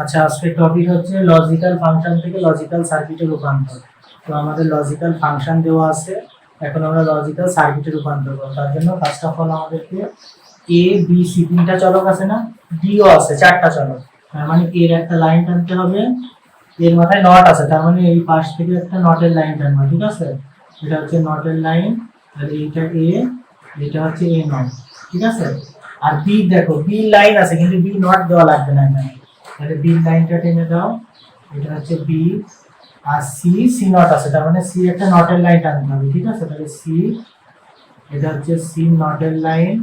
আচ্ছা আজকের টপিক হচ্ছে লজিক্যাল ফাংশন থেকে লজিক্যাল সার্কিটে রূপান্তর। তো আমাদের লজিক্যাল ফাংশন দেওয়া আছে, এখন আমরা লজিক্যাল সার্কিটে রূপান্তর করব। তার জন্য ফার্স্ট অফ অল আমাদেরকে এ বি সি তিনটা চলক আছে না? ডিও আছে, চারটা চলক। তার মানে এর একটা লাইন টানতে হবে। এর মাথায় নট আছে, তার মানে এই পাশ থেকে একটা নটের লাইন টানবো, ঠিক আছে? এটা হচ্ছে নটের লাইন আর এইটা এ এটা হচ্ছে এ নট ঠিক আছে? আর বি দেখো বি লাইন আছে, কিন্তু বি নট দেওয়া লাগবে না এখানে। তাহলে বি লাইনটা টেনে দাও এটা হচ্ছে বি আর সি সি নট আছে। তার মানে সি একটা নটের লাইন টানতে হবে, ঠিক আছে? তাহলে সি এটা হচ্ছে সি নটের লাইন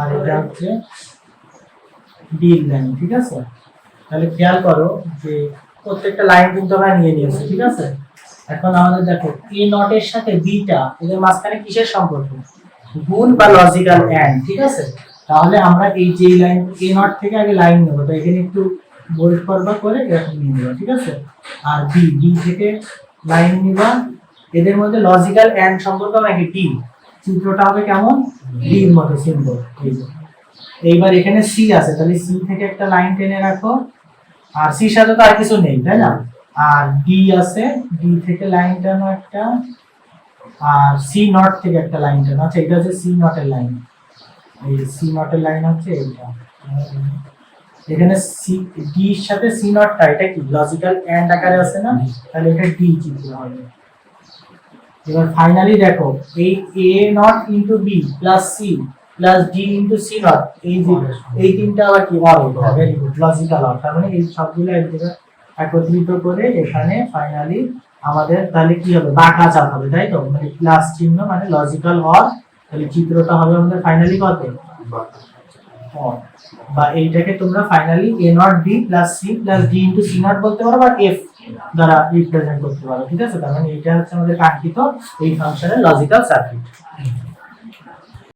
আর এটা হচ্ছে ডি লাইন ঠিক আছে? তাহলে খেয়াল করো যে প্রত্যেকটা লাইন কিন্তু আমরা নিয়ে নিয়েছি, ঠিক আছে? এখন আমাদের দেখো এ নটের সাথে বিটা এদের মাঝখানে কিসের সম্পর্ক? গুণ বা লজিক্যাল অ্যান্ড ঠিক আছে? তাহলে আমরা এই যে লাইন এ নট থেকে আগে লাইন নেব। তো এখানে একটু বোল্ড করবা করে এরকম নিয়ে নেব ঠিক আছে? আর বি বি থেকে লাইন নিবা। এদের মধ্যে লজিক্যাল অ্যান্ড সম্পর্ক নাকি টি চিত্রটা হবে কেমন? ডির মতো সিম্বল এইবার এখানে সি আছে তাহলে সি থেকে একটা লাইন টেনে রাখো। আর সির সাথে তো আর কিছু নেই তাই না? আর ডি আছে ডি থেকে লাইন টানো একটা। আর সি নট থেকে একটা লাইন টানো। আচ্ছা এটা হচ্ছে সি নটের লাইন এই সি নটের লাইন হচ্ছে এখানে সি ডি এর সাথে সি নটটা এটা কি লজিক্যাল এন্ড আকারে আছে না? তাহলে এটা ডি চিত্র হবে। এবার ফাইনালি দেখো, এই A not into B plus C plus D into C not এই যে, এই তিনটা আবার কি? Or very good logical or তার মানে এই সবগুলো এক জায়গায় একত্রিত করে এখানে ফাইনালি আমাদের, তাহলে কি হবে? বাঁকা চাপ হবে, তাই তো? মানে প্লাস চিহ্ন মানে লজিক্যাল অর তাহলে চিত্রটা হবে আমাদের ফাইনালি কত? বা এইটাকে তোমরা finally A not B plus C plus D into C not বলতে পারো বা এফ দ্বারা রিপ্রেজেন্ট করতে পারো, ঠিক আছে? তার মানে এটা হচ্ছে আমাদের কাঙ্ক্ষিত এই ফাংশনের লজিক্যাল সার্কিট